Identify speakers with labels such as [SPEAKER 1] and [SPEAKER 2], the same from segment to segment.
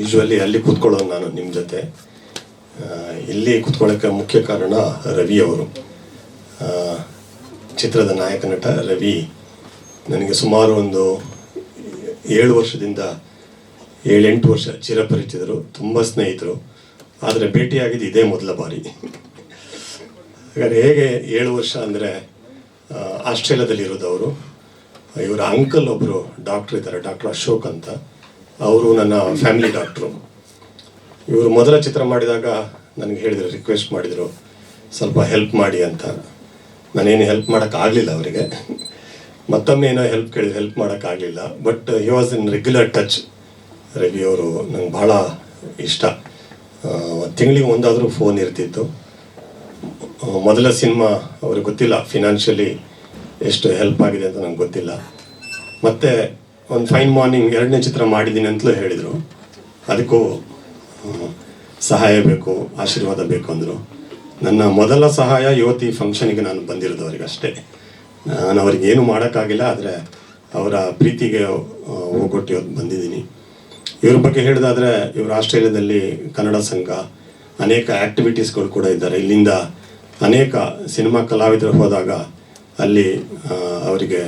[SPEAKER 1] Usually ಅಲ್ಲಿ ಕೂತ್ಕೊಳ್ಳೋದು ನಾನು ನಿಮ್ಮ ಜೊತೆ. ಇಲ್ಲಿ ಕೂತ್ಕೊಳ್ಳೋಕ್ಕೆ ಮುಖ್ಯ ಕಾರಣ ರವಿ ಅವರು. ಚಿತ್ರದ ನಾಯಕ ನಟ ರವಿ ನನಗೆ ಸುಮಾರು ಒಂದು ಏಳು ವರ್ಷದಿಂದ ಏಳೆಂಟು ವರ್ಷ ಚಿರಪರಿಚಿತರು, ತುಂಬ ಸ್ನೇಹಿತರು. ಆದರೆ ಭೇಟಿಯಾಗಿದ್ದು ಇದೇ ಮೊದಲ ಬಾರಿ. ಹಾಗಾದ್ರೆ ಹೇಗೆ ಏಳು ವರ್ಷ ಅಂದರೆ ಆಸ್ಟ್ರೇಲಿಯಾದಲ್ಲಿ ಇರೋದು ಅವರು. ಇವರ ಅಂಕಲ್ ಒಬ್ಬರು ಡಾಕ್ಟ್ರ್ ಇದ್ದಾರೆ ಡಾಕ್ಟರ್ ಅಶೋಕ್ ಅಂತ. ಅವರು ನನ್ನ ಫ್ಯಾಮಿಲಿ ಡಾಕ್ಟ್ರು ಇವರು ಮೊದಲ ಚಿತ್ರ ಮಾಡಿದಾಗ ನನಗೆ ಹೇಳಿದರು ರಿಕ್ವೆಸ್ಟ್ ಮಾಡಿದರು, ಸ್ವಲ್ಪ ಹೆಲ್ಪ್ ಮಾಡಿ ಅಂತ. ನಾನೇನು ಹೆಲ್ಪ್ ಮಾಡೋಕ್ಕಾಗಲಿಲ್ಲ ಅವರಿಗೆ. ಮತ್ತೊಮ್ಮೆ ಏನೋ ಹೆಲ್ಪ್ ಕೇಳಿ ಹೆಲ್ಪ್ ಮಾಡೋಕ್ಕಾಗಲಿಲ್ಲ but he was in regular touch Ravi ಅವರು ನಂಗೆ ಭಾಳ ಇಷ್ಟ. ತಿಂಗಳಿಗೆ ಒಂದಾದರೂ ಫೋನ್ ಇರ್ತಿತ್ತು. ಮೊದಲ ಸಿನಿಮಾ ಅವ್ರಿಗೆ ಗೊತ್ತಿಲ್ಲ ಫಿನಾನ್ಷಿಯಲಿ ಎಷ್ಟು ಹೆಲ್ಪ್ ಆಗಿದೆ ಅಂತ ನಂಗೆ ಗೊತ್ತಿಲ್ಲ. ಮತ್ತೆ ಒಂದು ಫೈನ್ ಮಾರ್ನಿಂಗ್ ಎರಡನೇ ಚಿತ್ರ ಮಾಡಿದ್ದೀನಿ ಅಂತಲೂ ಹೇಳಿದರು. ಅದಕ್ಕೂ ಸಹಾಯ ಬೇಕು, ಆಶೀರ್ವಾದ ಬೇಕು ಅಂದರು. ನನ್ನ ಮೊದಲ ಸಹಾಯ ಯುವತಿ ಫಂಕ್ಷನಿಗೆ ನಾನು ಬಂದಿರೋದು ಅಷ್ಟೇ. ನಾನು ಅವ್ರಿಗೆ ಏನು ಮಾಡೋಕ್ಕಾಗಿಲ್ಲ, ಆದರೆ ಅವರ ಪ್ರೀತಿಗೆ ಹೋಗೊಟ್ಟಿ ಬಂದಿದ್ದೀನಿ. ಇವ್ರ ಬಗ್ಗೆ ಹೇಳಿದಾದರೆ, ಇವರು ಆಸ್ಟ್ರೇಲಿಯಾದಲ್ಲಿ ಕನ್ನಡ ಸಂಘ, ಅನೇಕ ಆ್ಯಕ್ಟಿವಿಟೀಸ್ಗಳು ಕೂಡ ಇದ್ದಾರೆ. ಇಲ್ಲಿಂದ ಅನೇಕ ಸಿನಿಮಾ ಕಲಾವಿದರು ಹೋದಾಗ ಅಲ್ಲಿ ಅವರಿಗೆ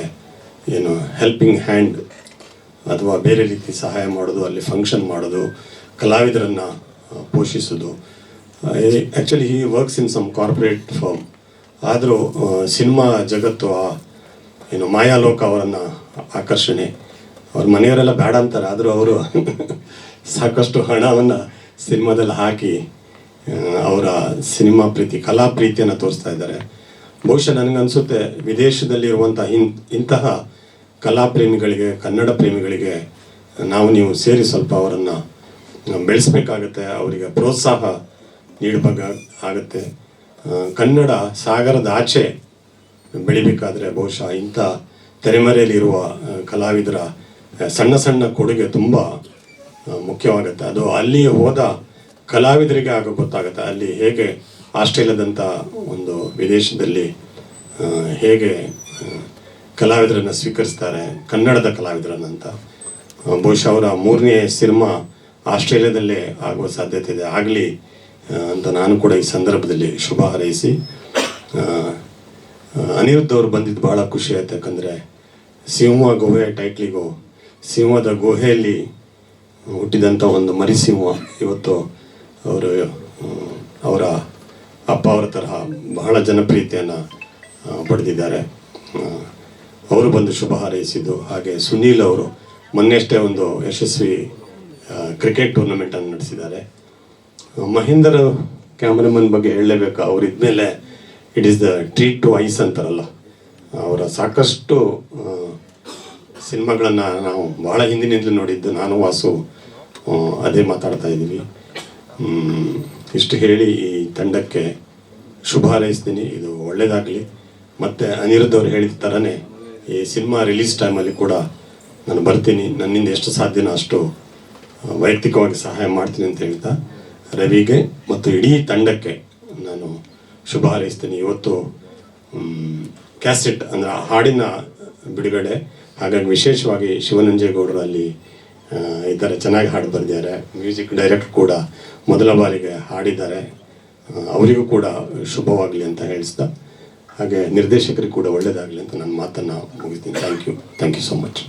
[SPEAKER 1] ಏನು ಹೆಲ್ಪಿಂಗ್ ಹ್ಯಾಂಡ್ ಅಥವಾ ಬೇರೆ ರೀತಿ ಸಹಾಯ ಮಾಡೋದು, ಅಲ್ಲಿ ಫಂಕ್ಷನ್ ಮಾಡೋದು, ಕಲಾವಿದರನ್ನು ಪೋಷಿಸೋದು. Actually he works in some corporate firm ಆದರೂ ಸಿನಿಮಾ ಜಗತ್ತು, ಆ, ಏನು ಮಾಯಾಲೋಕ ಅವರನ್ನು ಆಕರ್ಷಣೆ. ಅವ್ರ ಮನೆಯವರೆಲ್ಲ ಬೇಡ ಅಂತಾರೆ, ಆದರೂ ಅವರು ಸಾಕಷ್ಟು ಹಣವನ್ನು ಸಿನಿಮಾದಲ್ಲಿ ಹಾಕಿ ಅವರ ಸಿನಿಮಾ ಪ್ರೀತಿ, ಕಲಾ ಪ್ರೀತಿಯನ್ನು ತೋರಿಸ್ತಾ ಇದ್ದಾರೆ. ಬಹುಶಃ ನನಗನ್ಸುತ್ತೆ ವಿದೇಶದಲ್ಲಿರುವಂಥ ಇನ್ ಇಂತಹ ಕಲಾ ಪ್ರೇಮಿಗಳಿಗೆ, ಕನ್ನಡ ಪ್ರೇಮಿಗಳಿಗೆ ನಾವು ನೀವು ಸೇರಿ ಸ್ವಲ್ಪ ಅವರನ್ನು ಬೆಳೆಸಬೇಕಾಗತ್ತೆ, ಅವರಿಗೆ ಪ್ರೋತ್ಸಾಹ ನೀಡಬೇಕ ಆಗುತ್ತೆ. ಕನ್ನಡ ಸಾಗರದ ಆಚೆ ಬೆಳಿಬೇಕಾದ್ರೆ ಬಹುಶಃ ಇಂಥ ತೆರೆಮರೆಯಲ್ಲಿರುವ ಕಲಾವಿದರ ಸಣ್ಣ ಸಣ್ಣ ಕೊಡುಗೆ ತುಂಬ ಮುಖ್ಯವಾಗುತ್ತೆ. ಅದು ಅಲ್ಲಿ ಹೋದ ಕಲಾವಿದರಿಗೆ ಆಗ ಗೊತ್ತಾಗುತ್ತೆ. ಅಲ್ಲಿ ಹೇಗೆ ಆಸ್ಟ್ರೇಲಿಯಾದಂಥ ಒಂದು ವಿದೇಶದಲ್ಲಿ ಹೇಗೆ ಕಲಾವಿದರನ್ನು ಸ್ವೀಕರಿಸ್ತಾರೆ, ಕನ್ನಡದ ಕಲಾವಿದರನ್ನಂತ ಬಹುಶಃ ಅವರ ಮೂರನೇ ಸಿನಿಮಾ ಆಸ್ಟ್ರೇಲಿಯಾದಲ್ಲೇ ಆಗುವ ಸಾಧ್ಯತೆ ಇದೆ. ಆಗಲಿ ಅಂತ ನಾನು ಕೂಡ ಈ ಸಂದರ್ಭದಲ್ಲಿ ಶುಭ ಹಾರೈಸಿ ಅನಿರುದ್ಧ ಅವರು ಬಂದಿದ್ದು ಬಹಳ ಖುಷಿ ಆಯ್ತು. ಯಾಕಂದರೆ, ಸಿಂಹ ಗುಹೆ ಟೈಟ್ಲಿಗೂ, ಸಿಂಹದ ಗುಹೆಯಲ್ಲಿ ಹುಟ್ಟಿದಂಥ ಒಂದು ಮರಿಸಿಂಹ ಇವತ್ತು ಅವರು ಅವರ ಅಪ್ಪ ಅವರ ತರಹ ಬಹಳ ಜನಪ್ರಿಯತೆಯನ್ನು ಪಡೆದಿದ್ದಾರೆ. ಅವರು ಬಂದು ಶುಭ ಹಾರೈಸಿದ್ದು. ಹಾಗೆ ಸುನೀಲ್ ಅವರು ಮೊನ್ನೆಷ್ಟೇ ಒಂದು ಯಶಸ್ವಿ ಕ್ರಿಕೆಟ್ ಟೂರ್ನಮೆಂಟನ್ನು ನಡೆಸಿದ್ದಾರೆ. ಮಹೇಂದರ್ ಕ್ಯಾಮ್ರಾಮನ್ ಬಗ್ಗೆ ಹೇಳಲೇಬೇಕು. ಅವರಿದ್ಮೇಲೆ it is the treat to eyes ಅಂತಾರಲ್ಲ, ಅವರ ಸಾಕಷ್ಟು ಸಿನಿಮಾಗಳನ್ನು ನಾವು ಭಾಳ ಹಿಂದಿನಿಂದಲೂ ನೋಡಿದ್ದು. ನಾನು, ವಾಸು ಅದೇ ಮಾತಾಡ್ತಾ ಇದ್ದೀವಿ. ಇಷ್ಟು ಹೇಳಿ ಈ ತಂಡಕ್ಕೆ ಶುಭ ಹಾರೈಸ್ತೀನಿ. ಇದು ಒಳ್ಳೆಯದಾಗಲಿ ಮತ್ತು ಅನಿರುದ್ಧ ಅವ್ರು ಹೇಳಿದ ಥರನೇ ಈ ಸಿನಿಮಾ ರಿಲೀಸ್ ಟೈಮಲ್ಲಿ ಕೂಡ ನಾನು ಬರ್ತೀನಿ. ನನ್ನಿಂದ ಎಷ್ಟು ಸಾಧ್ಯನೋ ಅಷ್ಟು ವೈಯಕ್ತಿಕವಾಗಿ ಸಹಾಯ ಮಾಡ್ತೀನಿ ಅಂತ ಹೇಳ್ತಾ ರವಿಗೆ ಮತ್ತು ಇಡೀ ತಂಡಕ್ಕೆ ನಾನು ಶುಭ ಹಾರೈಸ್ತೀನಿ. ಇವತ್ತು ಕ್ಯಾಸೆಟ್ ಅಂದರೆ ಹಾಡಿನ ಬಿಡುಗಡೆ ಹಾಗಾಗಿ ವಿಶೇಷವಾಗಿ ಶಿವನಂಜೇಗೌಡರು ಅಲ್ಲಿ ಆ, ಇದ್ದಾರೆ ಚೆನ್ನಾಗಿ ಹಾಡು ಬರೆದಿದ್ದಾರೆ. ಮ್ಯೂಸಿಕ್ ಡೈರೆಕ್ಟರ್ ಕೂಡ ಮೊದಲ ಬಾರಿಗೆ ಹಾಡಿದ್ದಾರೆ. ಅವರಿಗೂ ಕೂಡ ಶುಭವಾಗಲಿ ಅಂತ ಹೇಳಿಸ್ತಾ ಹಾಗೆ ನಿರ್ದೇಶಕರಿಗೆ ಕೂಡ ಒಳ್ಳೆಯದಾಗಲಿ ಅಂತ ನನ್ನ ಮಾತನ್ನು ಮುಗಿಸ್ತೀನಿ. Thank you thank you so much